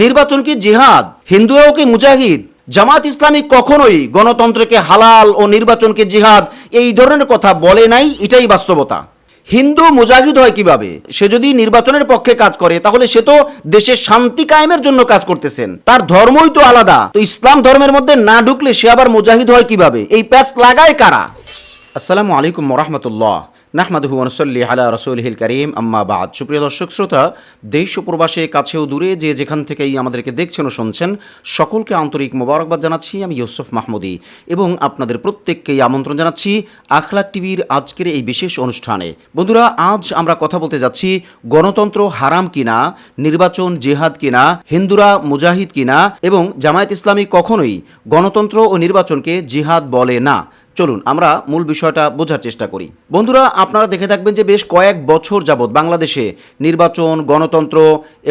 নির্বাচন কি জিহাদ হিন্দুরাও কি মুজাহিদ? জামাত ইসলামী কখনোই গণতন্ত্রকে হালাল ও নির্বাচনকে জিহাদ এই ধরনের কথা বলে নাই, এটাই বাস্তবতা। হিন্দু মুজাহিদ হয় কীভাবে? সে যদি নির্বাচনের পক্ষে কাজ করে, তাহলে সে তো দেশের শান্তি কায়েমের জন্য কাজ করতেছেন। তার ধর্মই তো আলাদা। তো ইসলাম ধর্মের মধ্যে না ঢুকলে সে আবার মুজাহিদ হয় কীভাবে? এই প্যাচ লাগায় কারা? আসসালামু আলাইকুম রহমতুল্লাহ। নাহমাদহু অনুসল্লি আলা রসুলহিল করিম, আম্মা বাদ। সুপ্রিয় দর্শক, শ্রোতা, দেশ ও প্রবাসে কাছেও দূরে যে যেখান থেকেই আমাদেরকে দেখছেন ও শুনছেন, সকলকে আন্তরিক মোবারকবাদ জানাচ্ছি। আমি ইউসুফ মাহমুদি এবং আপনাদের প্রত্যেককেই আমন্ত্রণ জানাচ্ছি আখলাক টিভির আজকের এই বিশেষ অনুষ্ঠানে। বন্ধুরা, আজ আমরা কথা বলতে যাচ্ছি গণতন্ত্র হারাম কিনা, নির্বাচন জেহাদ কিনা, হিন্দুরা মুজাহিদ কিনা এবং জামায়াত ইসলামী কখনোই গণতন্ত্র ও নির্বাচনকে জিহাদ বলে না। চলুন, আমরা মূল বিষয়টা বোঝার চেষ্টা করি। বন্ধুরা, আপনারা দেখে থাকবেন যে বেশ কয়েক বছর যাবৎ বাংলাদেশে নির্বাচন, গণতন্ত্র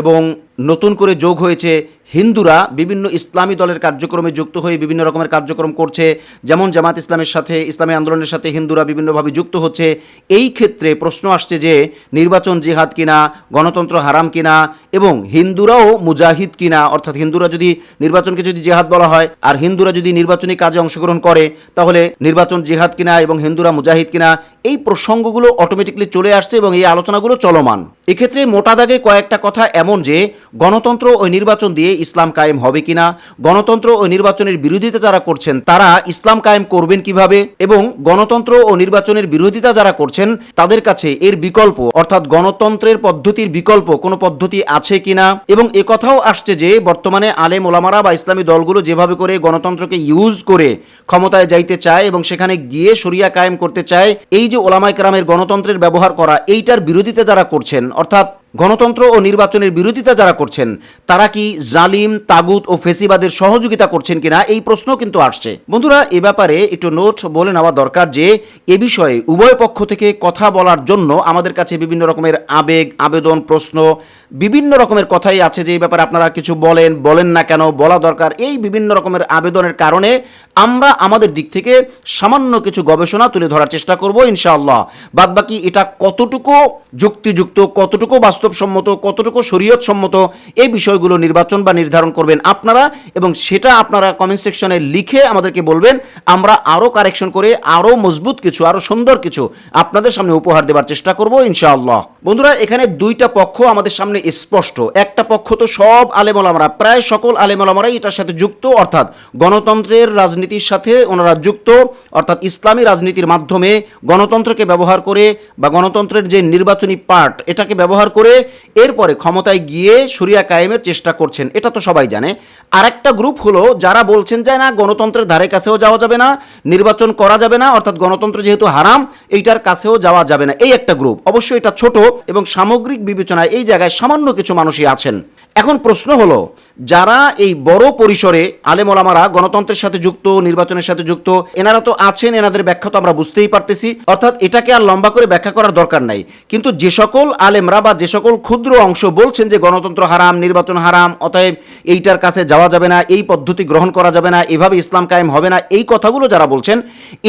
এবং নতুন করে যোগ হয়েছে হিন্দুরা, বিভিন্ন ইসলামী দলের কার্যক্রমে যুক্ত হয়ে বিভিন্ন রকমের কার্যক্রম করছে। যেমন জামাত ইসলামের সাথে, ইসলামী আন্দোলনের সাথে হিন্দুরা বিভিন্নভাবে যুক্ত হচ্ছে। এই ক্ষেত্রে প্রশ্ন আসছে যে, নির্বাচন জিহাদ কিনা, গণতন্ত্র হারাম কিনা এবং হিন্দুরাও মুজাহিদ কিনা? অর্থাৎ হিন্দুরা যদি নির্বাচনকে যদি জেহাদ বলা হয়, আর হিন্দুরা যদি নির্বাচনী কাজে অংশগ্রহণ করে, তাহলে নির্বাচন জিহাদ কিনা এবং হিন্দুরা মুজাহিদ কিনা এই প্রসঙ্গগুলো অটোমেটিকলি চলে আসছে এবং এই আলোচনাগুলো চলমান। এক্ষেত্রে মোটা দাগে কয়েকটা কথা এমন যে, গণতন্ত্র ও নির্বাচন দিয়ে ইসলাম কায়েম হবে কিনা, গণতন্ত্র ও নির্বাচনের বিরোধিতা যারা করছেন, তারা ইসলাম কায়েম করবেন কীভাবে এবং গণতন্ত্র ও নির্বাচনের বিরোধিতা যারা করছেন, তাদের কাছে এর বিকল্প, অর্থাৎ গণতন্ত্রের পদ্ধতির বিকল্প কোনো পদ্ধতি আছে কিনা? এবং এ কথাও আসছে যে, বর্তমানে আলেম ওলামারা বা ইসলামী দলগুলো যেভাবে করে গণতন্ত্রকে ইউজ করে ক্ষমতায় যাইতে চায় এবং সেখানে গিয়ে সরিয়া কায়েম করতে চায়, এই যে ওলামাইকরামের গণতন্ত্রের ব্যবহার করা এইটার বিরোধিতা যারা করছেন অর্থাৎ গণতন্ত্র ও নির্বাচনের বিরোধিতা যারা করছেন, তারা কি জালিম, তাগুত ও ফেসিবাদের সহযোগিতা করছেন কিনা? এই প্রশ্ন কিন্তু আসছে। বন্ধুরা, এ ব্যাপারে একটু নোট বলে নেওয়া দরকার যে, এ বিষয়ে উভয় পক্ষ থেকে কথা বলার জন্য আমাদের কাছে বিভিন্ন রকমের আবেগ, আবেদন, প্রশ্ন, বিভিন্ন রকমের কথাই আছে যে, এই ব্যাপারে আপনারা কিছু বলেন বলেন না কেন, বলা দরকার। এই বিভিন্ন রকমের আবেদনের কারণে আমরা আমাদের দিক থেকে সামান্য কিছু গবেষণা তুলে ধরার চেষ্টা করব, ইনশাআল্লাহ। বাদবাকি এটা কতটুকু যুক্তিযুক্ত, কতটুকু বাস্তবসম্মত, কতটুকু শরীয়তসম্মত, এই বিষয়গুলো নির্বাচন বা নির্ধারণ করবেন আপনারা এবং সেটা আপনারা কমেন্ট সেকশনে লিখে আমাদেরকে বলবেন। আমরা আরও কারেকশন করে আরও মজবুত কিছু আরও সুন্দর কিছু আপনাদের সামনে উপহার দেবার চেষ্টা করব ইনশাআল্লাহ। বন্ধুরা, এখানে দুইটা পক্ষ আমাদের সামনে স্পষ্ট। একটা পক্ষ তো সব আলেমলামারা, প্রায় সকল আলেমলামারাই এটার সাথে যুক্ত, অর্থাৎ গণতন্ত্রের রাজনীতির সাথে ওনারা যুক্ত, অর্থাৎ ইসলামী রাজনীতির মাধ্যমে গণতন্ত্রকে ব্যবহার করে বা গণতন্ত্রের যে নির্বাচনী পার্ট এটাকে ব্যবহার করে এরপরে ক্ষমতায় গিয়ে সরিয়া কায়েমের চেষ্টা করছেন, এটা তো সবাই জানে। আরেকটা গ্রুপ হলো যারা বলছেন যে, না, গণতন্ত্রের ধারে কাছেও যাওয়া যাবে না, নির্বাচন করা যাবে না, অর্থাৎ গণতন্ত্র যেহেতু হারাম, এইটার কাছেও যাওয়া যাবে না। এই একটা গ্রুপ, অবশ্যই এটা ছোট এবং সামগ্রিক বিবেচনায় এই জায়গায় সামান্য কিছু মানুষই আছেন। এখন প্রশ্ন হলো, যারা এই বড় পরিসরে আলেমোলামারা গণতন্ত্রের সাথে যুক্ত, নির্বাচনের সাথে যুক্ত, এনারা তো আছেন, এনাদের ব্যাখ্যা তো আমরা বুঝতেই পারতেছি। অর্থাৎ এটাকে আর লম্বা করে ব্যাখ্যা করার দরকার নাই। কিন্তু যে সকল আলেমরা বা যে সকল ক্ষুদ্র অংশ বলছেন যে গণতন্ত্র হারাম, নির্বাচন হারাম, অতএব এইটার কাছে যাওয়া যাবে না, এই পদ্ধতি গ্রহণ করা যাবে না, এভাবে ইসলাম কায়েম হবে না, এই কথাগুলো যারা বলছেন,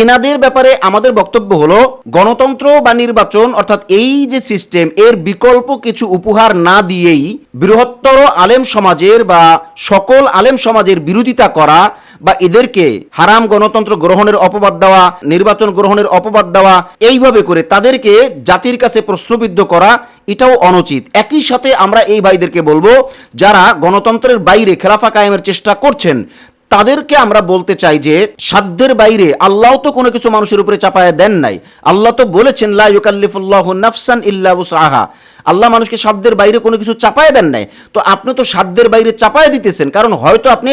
এনাদের ব্যাপারে আমাদের বক্তব্য হলো, গণতন্ত্র বা নির্বাচন, অর্থাৎ এই যে সিস্টেম এর বিকল্প কিছু উপহার না দিয়েই বৃহত্তর আলেম সমাজের বা সকল আলেম সমাজের বিরোধিতা করা বা এদেরকে হারাম গণতন্ত্র গ্রহণের অপবাদ দেওয়া, নির্বাচন গ্রহণের অপবাদ দেওয়া, এইভাবে করে তাদেরকে জাতির কাছে প্রশ্নবিদ্ধ করা, এটাও অনুচিত। একই সাথে আমরা এই ভাইদেরকে বলব, যারা গণতন্ত্রের বাইরে খেলাফা কায়েমের চেষ্টা করছেন, তাদেরকে আমরা বলতে চাই যে, সাধ্যের বাইরে আল্লাহ তো কোনো কিছু মানুষের উপরে চাপায় দেন নাই। আল্লাহ তো বলেছেন, লা ইউকাল্লিফুল্লাহু নাফসান ইল্লা উসআহা। আল্লাহ মানুষকে সাধ্যের বাইরে কোনো কিছু চাপায় দেন নাই। তো আপনি তো সাধ্যের বাইরে চাপায় দিতেছেন, কারণ হয়তো আপনি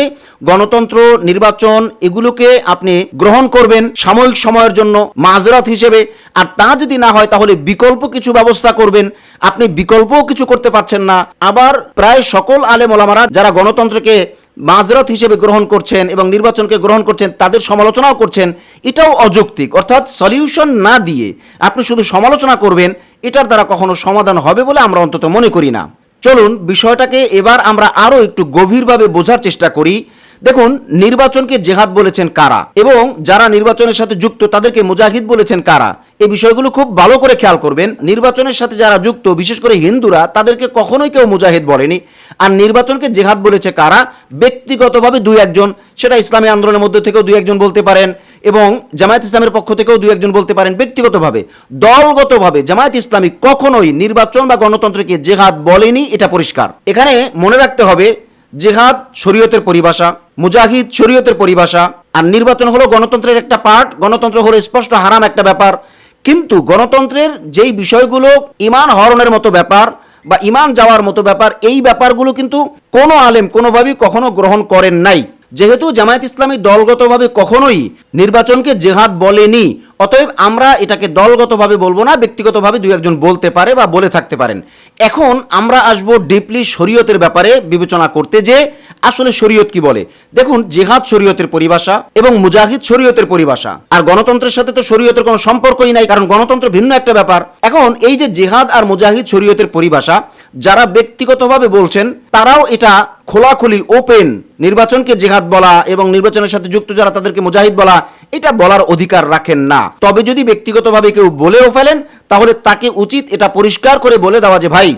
গণতন্ত্র, নির্বাচন এগুলোকে আপনি গ্রহণ করবেন সাময়িক সময়ের জন্য মাঝরাত হিসেবে। আর তা যদি না হয়, তাহলে বিকল্প কিছু ব্যবস্থা করবেন। আপনি বিকল্পও কিছু করতে পারছেন না। আবার প্রায় সকল আলেম ওলামারা যারা গণতন্ত্রকে মাজরত হিসেবে গ্রহণ করছেন এবং নির্বাচনকে গ্রহণ করছেন, তাদের সমালোচনাও করছেন, এটাও অযৌক্তিক। অর্থাৎ সলিউশন না দিয়ে আপনি শুধু সমালোচনা করবেন, এটার দ্বারা কখনো সমাধান হবে বলে আমরা অন্তত মনে করি না। চলুন, বিষয়টাকে এবার আমরা আরও একটু গভীরভাবে বোঝার চেষ্টা করি। দেখুন, নির্বাচনকে জেহাদ বলেছেন কারা? এবং যারা নির্বাচনের সাথে যুক্ত, তাদেরকে মুজাহিদ বলেছেন কারা? এই বিষয়গুলো খুব ভালো করে খেয়াল করবেন। নির্বাচনের সাথে যারা যুক্ত, বিশেষ করে হিন্দুরা, তাদেরকে কখনোই কেউ মুজাহিদ বলেনি। আর নির্বাচনকে জেহাদ বলেছে কারা? ব্যক্তিগতভাবে দুই একজন, সেটা ইসলামী আন্দোলনের মধ্যে থেকেও দুই একজন বলতে পারেন, এবং জামায়াত ইসলামের পক্ষ থেকেও দুই একজন বলতে পারেন ব্যক্তিগতভাবে। দলগতভাবে জামায়াত ইসলামী কখনোই নির্বাচন বা গণতন্ত্রকে জেহাদ বলেনি, এটা পরিষ্কার। এখানে মনে রাখতে হবে জেহাদ, শরীয়তের পরিভাষা, মুজাহিদ, শরীয়তের পরিভাষা, আর নির্বাচন হলো গণতন্ত্রের একটা পার্ট, গণতন্ত্র হলো স্পষ্ট হারাম একটা ব্যাপার। কিন্তু গণতন্ত্রের যেই বিষয়গুলো ইমান হরণের মতো ব্যাপার বা ইমান যাওয়ার মতো ব্যাপার, এই ব্যাপারগুলো কিন্তু কোনো আলেম কোনোভাবেই কখনো গ্রহণ করেন নাই। যেহেতু জামায়াত ইসলামী দলগতভাবে কখনোই নির্বাচনকে জেহাদ বলেনি অতএব আমরা এটাকে দলগতভাবে বলব না, ব্যক্তিগতভাবে দু একজন বলতে পারে বা বলে থাকতে পারেন। এখন আমরা আসব ডিপলি শরীয়তের ব্যাপারে বিবেচনা করতে যে আসলে শরীয়ত কি বলে। দেখুন, জেহাদ শরীয়তের পরিভাষা এবং মুজাহিদ শরীয়তের পরিভাষা। আর গণতন্ত্রের সাথে তো শরীয়তের কোনো সম্পর্কই নাই, কারণ গণতন্ত্র ভিন্ন একটা ব্যাপার। এখন এই যে জেহাদ আর মুজাহিদ শরীয়তের পরিভাষা, যারা ব্যক্তিগতভাবে বলছেন, তারাও এটা খোলাখুলি ওপেন নির্বাচনকে জেহাদ বলা এবং নির্বাচনের সাথে যুক্ত যারা তাদেরকে মুজাহিদ বলা, এটা বলার অধিকার রাখেন না। তবে যদি ব্যক্তিগতভাবে কেউ বলেও ফেলেন, তাহলে তাকে উচিত এটা পরিষ্কার করে বলে দেওয়া যে, ভাই,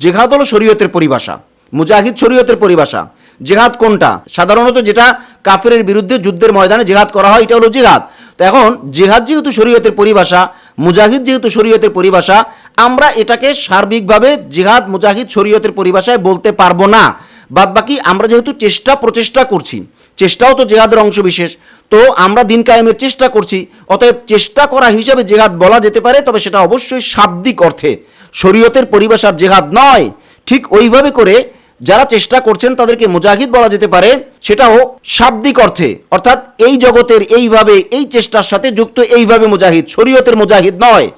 জেহাদ হলো শরীয়তের পরিভাষা, মুজাহিদ শরীয়তের পরিভাষা। জেহাদ কোনটা? সাধারণত যেটা কাফেরের বিরুদ্ধে যুদ্ধের ময়দানে জেহাদ করা হয়, এটা হলো জেহাদ। তো এখন, জেহাদ যেহেতু শরীয়তের পরিভাষা, মুজাহিদ যেহেতু শরীয়তের পরিভাষা, আমরা এটাকে সার্বিকভাবে জেহাদ, মুজাহিদ শরীয়তের পরিভাষায় বলতে পারব না। বাদ বাকি আমরা যেহেতু চেষ্টা প্রচেষ্টা করছি, চেষ্টাও তো জেহাদের অংশ বিশেষ, তো আমরা দিন কায়েমের চেষ্টা করছি, অতএব চেষ্টা করা হিসাবে জেহাদ বলা যেতে পারে, তবে সেটা অবশ্যই শাব্দিক অর্থে। শরীয়তের পরিভাষার জেহাদ নয়। ঠিক ওইভাবে করে যারা চেষ্টা করছেন তাদেরকে মুজাহিদ বলা যেতে পারে, সেটাও শাব্দিক অর্থে। অর্থাৎ এই জগতের এইভাবে, এই চেষ্টার সাথে যুক্ত এইভাবে মুজাহিদ, শরীয়তের মুজাহিদ নয়।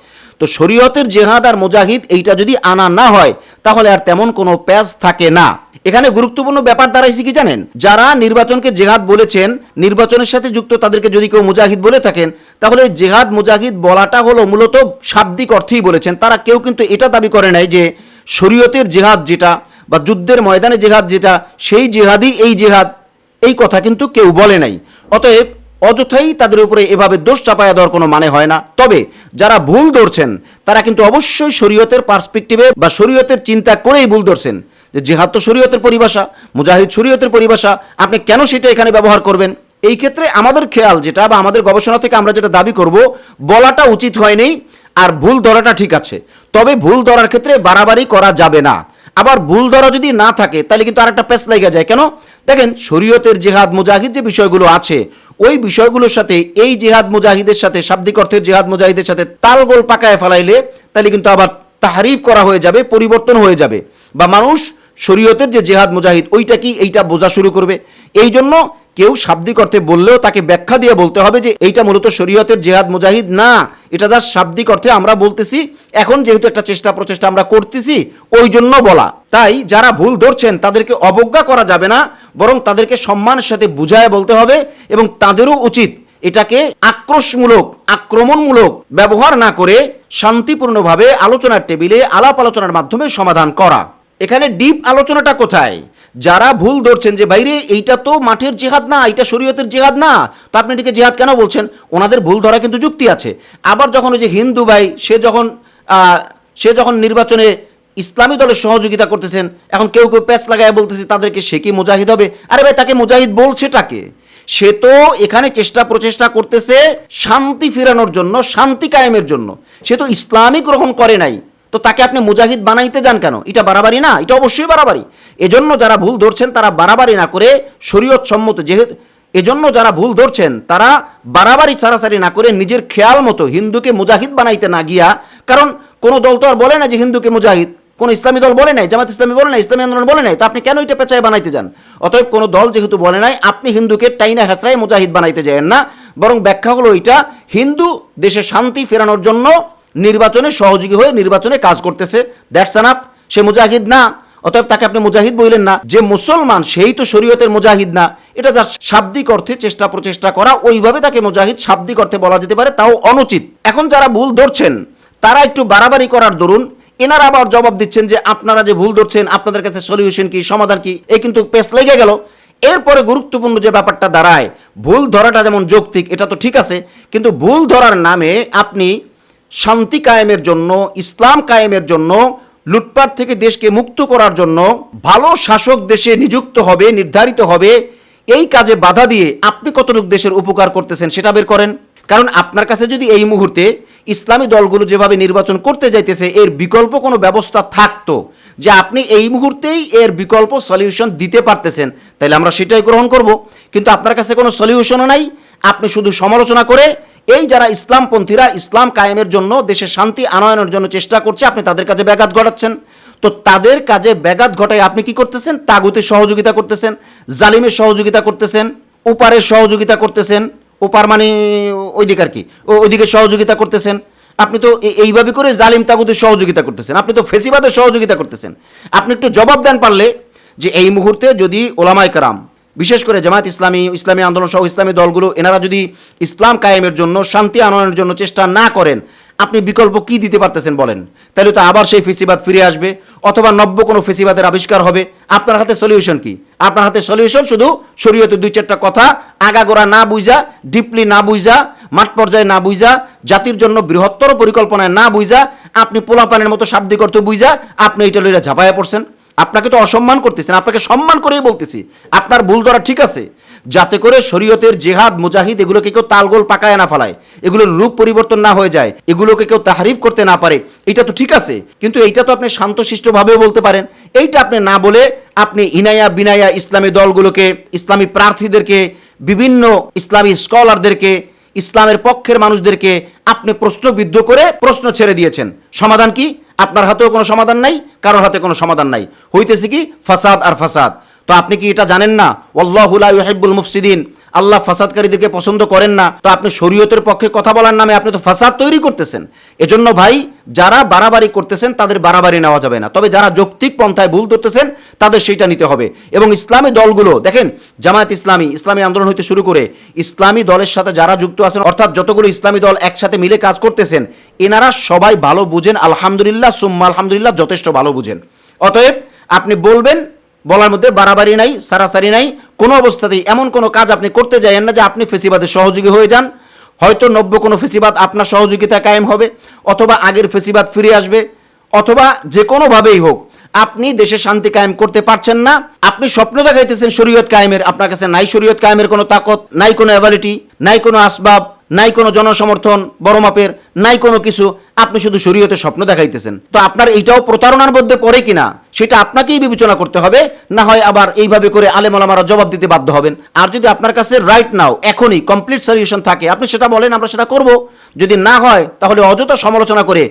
তো শরীয়তের জেহাদ আর মুজাহিদ এইটা যদি আনা না হয়, তাহলে আর তেমন কোনো প্যাচ থাকে না। এখানে গুরুত্বপূর্ণ ব্যাপার দাঁড়াইছে কি জানেন? যারা নির্বাচনকে জেহাদ বলেছেন, নির্বাচনের সাথে যুক্ত তাদেরকে যদি কেউ মুজাহিদ বলে থাকেন, তাহলে জেহাদ, মুজাহিদ বলাটা হলো মূলত শাব্দিক অর্থেই বলেছেন। তারা কেউ কিন্তু এটা দাবি করে নাই যে শরীয়তের জেহাদ যেটা বা যুদ্ধের ময়দানে জেহাদ যেটা, সেই জেহাদই এই জেহাদ, এই কথা কিন্তু কেউ বলে নাই। অতএব অযথাই তাদের উপরে এভাবে দোষ চাপায়া দেওয়ার কোনো মানে হয় না। তবে যারা ভুল ধরছেন, তারা কিন্তু অবশ্যই শরীয়তের পার্সপেক্টিভে বা শরীয়তের চিন্তা করেই ভুল ধরছেন। যে জেহাদ তো শরীয়তের পরিভাষা, মুজাহিদ শরীয়তের পরিভাষা, আপনি কেন সেটা এখানে ব্যবহার করবেন? এই ক্ষেত্রে আমাদের খেয়াল যেটা বা আমাদের গবেষণা থেকে আমরা যেটা দাবি করব, বলাটা উচিত হয়নি আর ভুল ধরাটা ঠিক আছে। তবে ভুল ধরার ক্ষেত্রে বাড়াবাড়ি করা যাবে না। আবার ভুল ধরা যদি না থাকে, তাহলে কিন্তু আরেকটা পেস লেগে যায়। কেন? দেখেন, শরীয়তের জেহাদ, মুজাহিদ যে বিষয়গুলো আছে, ওই বিষয়গুলোর সাথে, এই জেহাদ মুজাহিদের সাথে, শাব্দিক অর্থের জেহাদ মুজাহিদের সাথে তালগোল পাকায় ফেলাইলে, তাহলে কিন্তু আবার তাহারিফ করা হয়ে যাবে, পরিবর্তন হয়ে যাবে। বা মানুষ শরীয়তের যে জেহাদ মুজাহিদ, ওইটা কি এইটা বোঝা শুরু করবে? এই জন্য কেউ শাব্দিক অর্থে বললেও তাকে ব্যাখ্যা দিয়ে বলতে হবে যে এইটা মূলত শরীয়তের জেহাদ মুজাহিদ না, এটা যা শাব্দিক অর্থে আমরা বলতেছি। এখন যেহেতু একটা চেষ্টা প্রচেষ্টা আমরা করতেছি, ওই জন্য বলা। তাই যারা ভুল ধরছেন, তাদেরকে অবজ্ঞা করা যাবে না, বরং তাদেরকে সম্মানের সাথে বুঝায় বলতে হবে এবং তাদেরও উচিত এটাকে আক্রোশমূলক, আক্রমণমূলক ব্যবহার না করে শান্তিপূর্ণভাবে আলোচনার টেবিলে আলাপ আলোচনার মাধ্যমে সমাধান করা। এখানে ডিপ আলোচনাটা কোথায়? যারা ভুল ধরছেন যে বাইরে এইটা তো মাঠের জেহাদ না এটা শরীয়তের জেহাদ না। তো আপনি এটিকে জেহাদ কেন বলছেন? ওনাদের ভুল ধরা কিন্তু যুক্তি আছে। আবার যখন ওই যে হিন্দু ভাই, সে যখন সে যখন নির্বাচনে ইসলামী দলের সহযোগিতা করতেছেন, এখন কেউ কেউ প্যাচ লাগায় বলতেছে, তাদেরকে সে কি মুজাহিদ হবে? আরে ভাই, তাকে মুজাহিদ বলছেটাকে সে তো এখানে চেষ্টা প্রচেষ্টা করতেছে শান্তি ফেরানোর জন্য, শান্তি কায়েমের জন্য। সে তো ইসলামই গ্রহণ করে নাই। তো তাকে আপনি মুজাহিদ বানাইতে যান কেন? এটা বাড়াবাড়ি না, এটা অবশ্যই বাড়াবাড়ি। এজন্য যারা ভুল ধরছেন, তারা বাড়াবাড়ি না করে শরীয়ত সম্মত যেহেতু, এজন্য যারা ভুল ধরছেন, তারা বাড়াবাড়ি ছাড়াছাড়ি না করে নিজের খেয়াল মতো হিন্দুকে মুজাহিদ বানাইতে না গিয়া, কারণ কোনো দল তো আর বলে না যে হিন্দুকে মুজাহিদ, কোন ইসলামী দল বলে নাই, জামাত ইসলামী বলে নাই, ইসলামী আন্দোলন বলে নাই, তো আপনি কেন এটা পেঁচায় বানাইতে যান? অতএব কোনো দল যেহেতু বলে নাই, আপনি হিন্দুকে টাইনা হাসরায় মুজাহিদ বানাইতে যান না, বরং ব্যাখ্যা হলো এটা, হিন্দু দেশে শান্তি ফেরানোর জন্য নির্বাচনে সহযোগী হয়ে নির্বাচনে কাজ করতেছে। দ্যাটস আনাফ সে মুজাহিদ না। অতএব তাকে আপনি মুজাহিদ বললেন না। যে মুসলমান, সেই তো শরীয়তের মুজাহিদ না। এটা যা শাব্দিক অর্থে চেষ্টা প্রচেষ্টা করা, ওইভাবে তাকে মুজাহিদ শাব্দিক অর্থে বলা যেতে পারে, তাও অনুচিত। এখন যারা ভুল ধরছেন, তারা একটু বাড়াবাড়ি করার দরুন। এনারা আবার জবাব দিচ্ছেন যে, আপনারা যে ভুল ধরছেন, আপনাদের কাছে সলিউশন কি, সমাধান কি? এই কিন্তু পেস লেগে গেল। এরপরে গুরুত্বপূর্ণ যে ব্যাপারটা দাঁড়ায়, ভুল ধরাটা যেমন যৌক্তিক, এটা তো ঠিক আছে। কিন্তু ভুল ধরার নামে আপনি শান্তি কায়েমের জন্য, ইসলাম কায়েমের জন্য, লুটপাট থেকে দেশকে মুক্ত করার জন্য ভালো শাসক দেশে নিযুক্ত হবে, নির্ধারিত হবে, এই কাজে বাধা দিয়ে আপনি কতটুকু দেশের উপকার করতেছেন সেটা বের করেন। কারণ আপনার কাছে যদি এই মুহূর্তে ইসলামী দলগুলো যেভাবে নির্বাচন করতে যাইতেছে, এর বিকল্প কোনো ব্যবস্থা থাকতো যে আপনি এই মুহূর্তেই এর বিকল্প সলিউশন দিতে পারতেছেন তাহলে আমরা সেটাই গ্রহণ করব। কিন্তু আপনার কাছে কোনো সলিউশনও নাই আপনি শুধু সমালোচনা করে, এই যারা ইসলামপন্থীরা ইসলাম কায়েমের জন্য দেশে শান্তি আনয়নের জন্য চেষ্টা করছে, আপনি তাদের কাছে ব্যাঘাত ঘটাচ্ছেন। তো তাদের কাজে ব্যাঘাত ঘটায় আপনি কি করতেছেন? তাগুতের সহযোগিতা করতেছেন, জালিমের সহযোগিতা করতেছেন, উপারের সহযোগিতা করতেছেন ওপার মানে ওইদিকে আর কি ওইদিকে সহযোগিতা করতেছেন। আপনি তো এইভাবে করে জালিম তাগুদের সহযোগিতা করতেছেন। আপনি তো ফেসিবাদের সহযোগিতা করতেছেন। আপনি একটু জবাব দেন পারলে যে এই মুহূর্তে যদি ওলামায় কারাম বিশেষ করে জামায়াত ইসলামী ইসলামী আন্দোলন সহ ইসলামী দলগুলো, এনারা যদি ইসলাম কায়েমের জন্য, শান্তি আনয়নের জন্য চেষ্টা না করেন, আপনি বিকল্প কি দিতে পারতেছেন বলেন? তাহলে তো আবার সেই ফেসিবাদ ফিরে আসবে, অথবা নব্য কোনো ফেসিবাদের আবিষ্কার হবে। আপনার হাতে সলিউশন কি? আপনার হাতে সলিউশন শুধু শরীয়তের দুই চারটা কথা, আগাগোড়া না বুঝা ডিপলি না বুঝা, মাঠ পর্যায়ে না বুঝা, জাতির জন্য বৃহত্তর পরিকল্পনায় না বুঝা, আপনি পোলাপানের মতো শাব্দিক অর্থ বুঝা, আপনি এটা লইরা ঝাঁপাইয়া পড়ছেন। আপনাকে তো অসম্মান করতেছেন আপনাকে সম্মান করেই বলতেছি। আপনার ভুল ধরা ঠিক আছে। যাতে করে শরীয়তের জেহাদ, মুজাহিদ এগুলোকে কেউ তালগোল পাকায় না ফেলায়, এগুলোর রূপ পরিবর্তন না হয়ে যায়, এগুলোকে কেউ তাহারিফ করতে না পারে, এটা তো ঠিক আছে। কিন্তু এইটা তো আপনি শান্তশিষ্টভাবেও বলতে পারেন। এইটা আপনি না বলে আপনি ইনায়া বিনায়া ইসলামী দলগুলোকে, ইসলামী প্রার্থীদেরকে, বিভিন্ন ইসলামী স্কলারদেরকে, ইসলামের পক্ষের মানুষদেরকে আপনি প্রশ্নবিদ্ধ করে প্রশ্ন ছেড়ে দিয়েছেন। সমাধান কি? আপনার হাতেও কোনো সমাধান নাই, কারোর হাতে কোনো সমাধান নাই। হইতেছে কি, ফাসাদ আর ফাসাদ। তো আপনি কি এটা জানেন না? আল্লাহুল ইউহিব্বুল মুফসিদিন। আল্লাহ ফাসাদকারীদেরকে পছন্দ করেন না। তো আপনি শরীয়তের পক্ষে কথা বলার নামে আপনি তো ফাসাদ তৈরি করতেছেন। এজন্য ভাই, যারা বাড়াবাড়ি করতেছেন, তাদের বাড়াবাড়ি নেওয়া যাবে না। তবে যারা যৌক্তিক পন্থায় ভুল ধরতেছেন, তাদের সেইটা নিতে হবে। এবং ইসলামী দলগুলো, দেখেন, জামায়াত ইসলামী ইসলামী আন্দোলন হইতে শুরু করে ইসলামী দলের সাথে যারা যুক্ত আছেন, অর্থাৎ যতগুলো ইসলামী দল একসাথে মিলে কাজ করতেছেন, এনারা সবাই ভালো বুঝেন। আলহামদুলিল্লাহ, সুম্মা আলহামদুলিল্লাহ, যথেষ্ট ভালো বুঝেন। অতএব, আপনি বলবেন বলার মধ্যে বাড়াবাড়ি নাই, সারাসারি নাই। কোনো অবস্থাতেই এমন কোনো কাজ আপনি করতে যাইয়েন না যে আপনি ফেসিবাদের সহযোগী হয়ে যান। হয়তো নব্য কোনো ফেসিবাদ আপনার সহযোগিতা কায়েম হবে, অথবা আগের ফেসিবাদ ফিরে আসবে, অথবা যে কোনোভাবেই হোক, আপনি দেশে শান্তি কায়েম করতে পারছেন না। আপনি স্বপ্ন দেখাইতেছেন শরীয়ত কায়েমের, আপনার কাছে নাই শরীয়ত কায়েমের কোনো তাকত, নাই কোনো অ্যাবিলিটি, নাই কোনো আসবাব। নাই কোনো জনসমর্থন, বড় মাপের, নাই কোনো কিছু, আপনি শুধু শরীয়তে স্বপ্ন দেখাইতেছেন। তো আপনার এইটাও প্রতারণার মধ্যে পড়ে কিনা, সেটা আপনাকেই বিবেচনা করতে হবে, না হয় আবার এইভাবে করে আলেমালামারা জবাব দিতে বাধ্য হবেন। আর যদি আপনার কাছে রাইট নাও এখনই কমপ্লিট সলিউশন থাকে, আপনি সেটা বলেন, আমরা সেটা করব। যদি না হয়, তাহলে অযথা সমালোচনা করে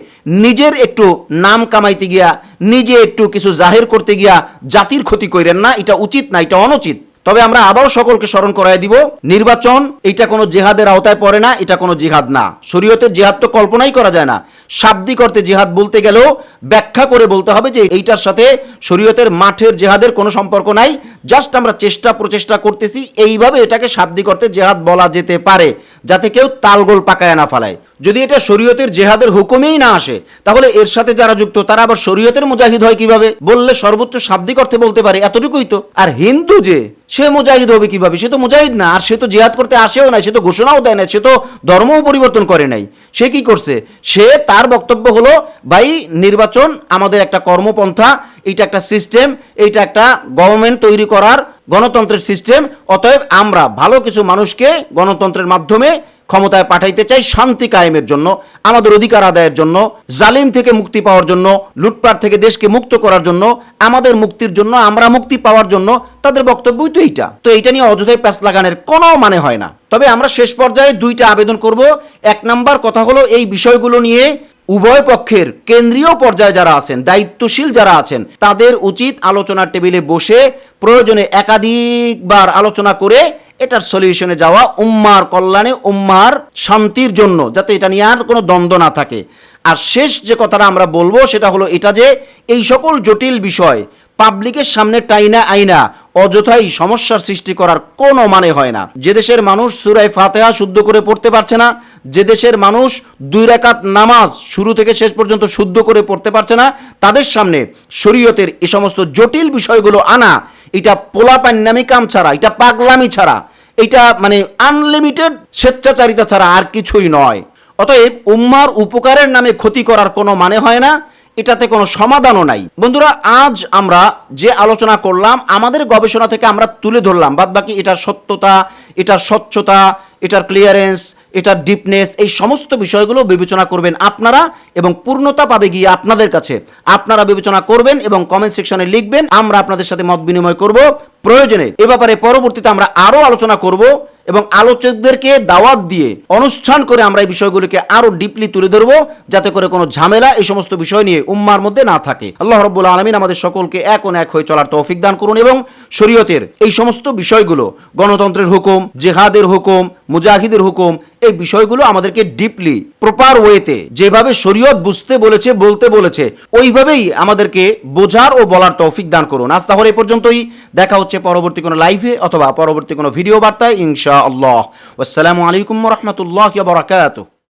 নিজের একটু নাম কামাইতে গিয়া, নিজে একটু কিছু জাহির করতে গিয়া জাতির ক্ষতি করেন না, এটা উচিত না, এটা অনুচিত। তবে আমরা আবারও সকলকে স্মরণ করাই দিব, নির্বাচন এটা কোনো জেহাদের আওতায় পড়ে না, এটা কোনো জিহাদ না। শরীয়তের জেহাদ তো কল্পনাই করা যায় না। শাব্দিক অর্থে জিহাদ বলতে গেলেও ব্যাখ্যা করে বলতে হবে যে এইটার সাথে শরীয়তের মাঠের জেহাদের কোনো সম্পর্ক নাই। জাস্ট আমরা চেষ্টা প্রচেষ্টা করতেছি এইভাবে এটাকে শাব্দিক অর্থে জেহাদ বলা যেতে পারে, যাতে কেউ তালগোল পাকায় না ফালায়। যদি এটা শরীয়তের জেহাদের হুকুমেই না আসে, তাহলে এর সাথে যারা যুক্ত, তারা আবার শরীয়তের মুজাহিদ হয় কীভাবে? বললে সর্বোচ্চ শাব্দিক অর্থে বলতে পারে, এতটুকুই তো। আর হিন্দু যে, সে মুজাহিদ হবে কীভাবে? সে তো মুজাহিদ না, আর সে তো জিহাদ করতে আসেও না সে তো ঘোষণাও দেয় না সে তো ধর্মও পরিবর্তন করে নাই। সে কি করছে? সে তার বক্তব্য হলো, ভাই, নির্বাচন আমাদের একটা কর্মপন্থা এটা একটা সিস্টেম এটা একটা গভর্নমেন্ট তৈরি করার গণতন্ত্রের সিস্টেম, অতএব আমরা ভালো কিছু মানুষকে গণতন্ত্রের মাধ্যমে ক্ষমতায় পাঠাইতে চাই শান্তি কায়েমের জন্য, আমাদের অধিকার আদায়ের জন্য, জালিম থেকে মুক্তি পাওয়ার জন্য, লুটপাট থেকে দেশকে মুক্ত করার জন্য, আমাদের মুক্তির জন্য, আমরা মুক্তি পাওয়ার জন্য, তাদের বক্তব্যই তো এইটা। তো এইটা নিয়ে অযথায় প্যাস লাগানোর কোনো মানে হয় না। তবে আমরা শেষ পর্যায়ে দুইটা আবেদন করব। এক নাম্বার কথা হলো, এই বিষয়গুলো নিয়ে উভয় পক্ষের কেন্দ্রীয় পর্যায়ে যারা আছেন, দায়িত্বশীল যারা আছেন, তাদের উচিত আলোচনার টেবিলে বসে প্রয়োজনে একাধিকবার আলোচনা করে এটার সলিউশনে যাওয়া, উম্মার কল্যাণে, উম্মার শান্তির জন্য, যাতে এটা নিয়ে আর কোনো দ্বন্দ্ব না থাকে। আর শেষ যে কথাটা আমরা বলব সেটা হলো এটা যে এই সকল জটিল বিষয় পাবলিকের সামনে টাইনা আইনা, অযথাই সমস্যার সৃষ্টি করার কোনো মানে হয় না। যে দেশের মানুষ সুরাই ফাতেহা শুদ্ধ করে পড়তে পারছে না, যে দেশের মানুষ দুই রাকাত নামাজ শুরু থেকে শেষ পর্যন্ত শুদ্ধ করে পড়তে পারছে না, তাদের সামনে শরীয়তের এ সমস্ত জটিল বিষয়গুলো আনা, এটা পোলাপান নামে কাম ছাড়া, এটা পাগলামি ছাড়া, এটা মানে আনলিমিটেড স্বেচ্ছাচারিতা ছাড়া আর কিছুই নয়। অতএব উম্মার উপকারের নামে ক্ষতি করার কোনো মানে হয় না এটাতে কোনো সমাধানও নাই। বন্ধুরা, আজ আমরা যে আলোচনা করলাম, আমাদের গবেষণা থেকে আমরা তুলে ধরলাম। বাদ বাকি এটার সত্যতা, এটার স্বচ্ছতা, এটার ক্লিয়ারেন্স এটার ডিপনেস এই সমস্ত বিষয়গুলো বিবেচনা করবেন আপনারা এবং পূর্ণতা পাবে গিয়ে আপনাদের কাছে। আপনারা বিবেচনা করবেন এবং কমেন্ট সেকশনে লিখবেন, আমরা আপনাদের সাথে মত বিনিময় করব প্রয়োজনে। এ ব্যাপারে পরবর্তীতে আমরা আরও আলোচনা করব। এবং আলোচকদেরকে দাওয়াত দিয়ে অনুষ্ঠান করে আমরা এই বিষয়গুলিকে আরও ডিপলি তুলে ধরবো, যাতে করে কোনো ঝামেলা এই সমস্ত বিষয় নিয়ে উম্মার মধ্যে না থাকে। আল্লাহ রব্বুল আলমিন আমাদের সকলকে এক এক হয়ে চলার তৌফিক দান করুন এবং শরীয়তের এই সমস্ত বিষয়গুলো গণতন্ত্রের হুকুম, জেহাদের হুকুম, মুজাহিদের হুকুম এই বিষয়গুলো আমাদেরকে ডিপলি প্রপার ওয়েতে যেভাবে শরীয়ত বুঝতে বলেছে, বলতে বলেছে, ওইভাবেই আমাদেরকে বোঝার ও বলার তৌফিক দান করুন। আজ তাহলে এ পর্যন্তই। দেখা হচ্ছে পরবর্তী কোনো লাইভে অথবা পরবর্তী কোনো ভিডিও বার্তায় ইনশা আল্লাহ আসসালামু আলাইকুম রহমতুল্লাহ বারাকাতুহ।